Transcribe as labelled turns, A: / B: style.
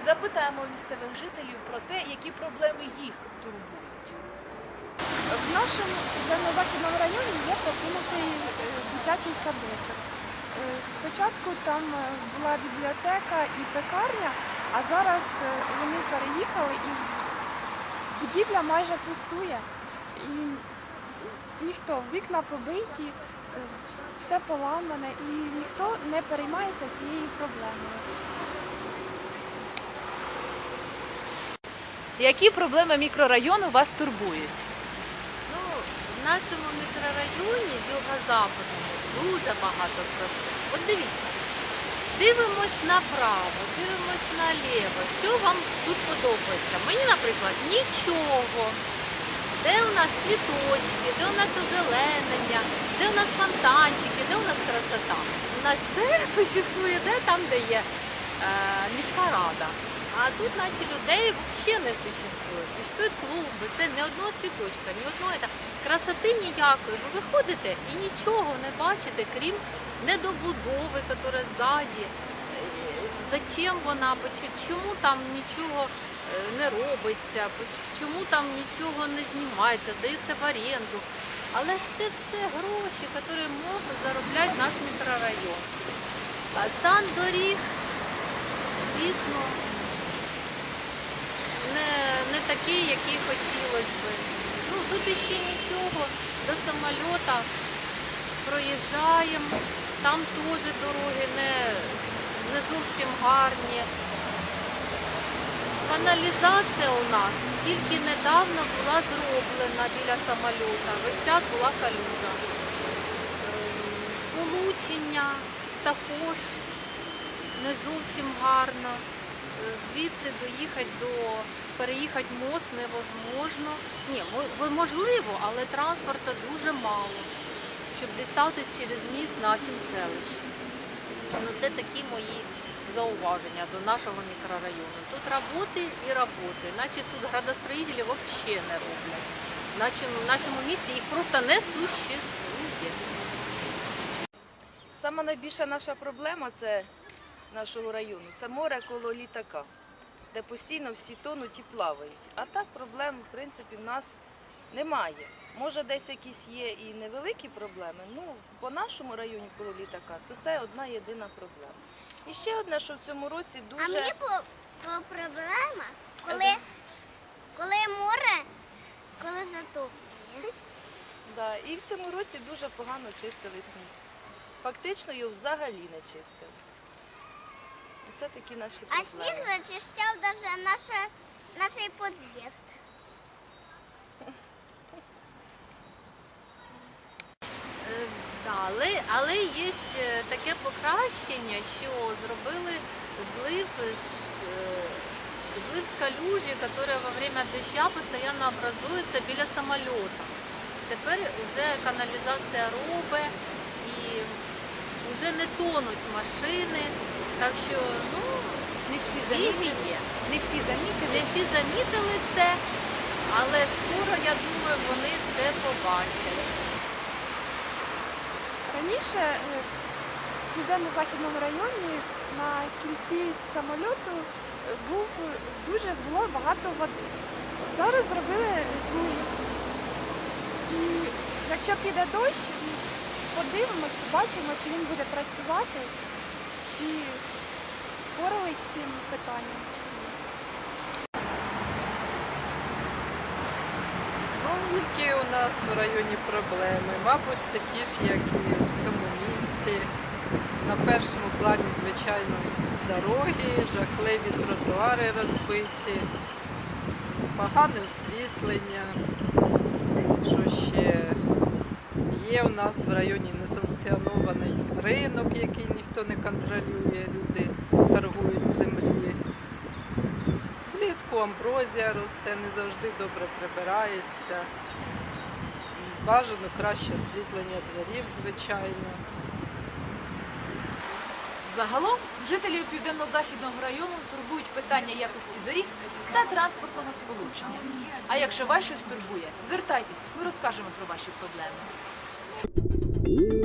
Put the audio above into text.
A: запитаємо місцевих жителів про те, які проблеми їх турбують.
B: В нашому західному районі є покинутий е, дитячий садочок. Е, Спочатку там е, була бібліотека і пекарня, а зараз вони переїхали і будівля майже пустує. І ніхто, вікна побиті, все поламане, і ніхто не переймається цією проблемою.
A: Які проблеми мікрорайону вас турбують?
C: Ну, в нашому мікрорайоні юго-западному дуже багато проблем. От дивіться, дивимось направо, дивимось наліво. Що вам тут подобається? Мені, наприклад, нічого. Де у нас цвіточки, де у нас озеленення, де у нас фонтанчики, де у нас красота? У нас це существує де там, де є е, міська рада. А тут, наче людей взагалі не существує. Существують клуби, це ні одного цвіточка, ні одного красоти ніякої. Ви виходите і нічого не бачите, крім недобудови, яка ззаді. Е, Зачем вона, чому там нічого е, не робиться, чому там нічого не знімається, здаються в оренду. Але ж це все гроші, які може заробляти наш мікрорайон. Стан доріг, звісно, не, не такий, який хотілося би. Ну, тут іще нічого, до самольота проїжджаємо, там теж дороги не, не зовсім гарні. Каналізація у нас тільки недавно була зроблена біля самольота. Весь час була калюжа. Сполучення також не зовсім гарно. Звідси доїхати до переїхати мост невозможно. Ні, можливо, але транспорту дуже мало, щоб дістатись через міст на селищі. Ну, це такі мої зауваження до нашого мікрорайону. Тут роботи і роботи, наче тут градостроїтелі взагалі не роблять. Наче в нашому місті їх просто не существує.
D: Сама найбільша наша проблема це нашого району це море коло літака, де постійно всі тонуть і плавають. А так проблем, в принципі, в нас немає. Може, десь якісь є і невеликі проблеми. Ну, по нашому районі коло літака, то це одна єдина проблема. І ще одне, що в цьому році дуже
E: А мені по, по проблема, коли, коли море, коли затоплює.
D: да, і в цьому році дуже погано чистили сніг. Фактично його взагалі не чистили. Це такі наші
E: А
D: проблеми.
E: сніг зачищав навіть наше, наш під'їзд.
C: Е, Да, але, але є е, таке покращення, що зробили злив з, е, злив з калюжі, яка во время доща постійно образується біля самоліта. Тепер вже каналізація робить і вже не тонуть машини. Так що ну,
A: Не всі замітили,
C: є.
A: не всі замітили.
C: Не всі замітили це, але скоро, я думаю, вони це побачать.
B: Раніше е, в південно-західному районі на кінці самольоту е, був дуже було багато води. Зараз зробили злив. І якщо піде дощ, подивимось, побачимо, чи він буде працювати, чи впорались з цим питанням, чи ні.
F: Ну, які у нас в районі проблеми? Мабуть, такі ж, як і в всьому місті. На першому плані, звичайно, дороги, жахливі тротуари розбиті, погане освітлення. Що ще? Є у нас в районі несанкціонований ринок, який ніхто не контролює, люди торгують землі. Влітку амброзія росте, не завжди добре прибирається. Бажано краще освітлення дворів, звичайно.
A: Загалом жителів південно-західного району турбують питання якості доріг та транспортного сполучення. А якщо вас щось турбує, звертайтесь, ми розкажемо про ваші проблеми. Música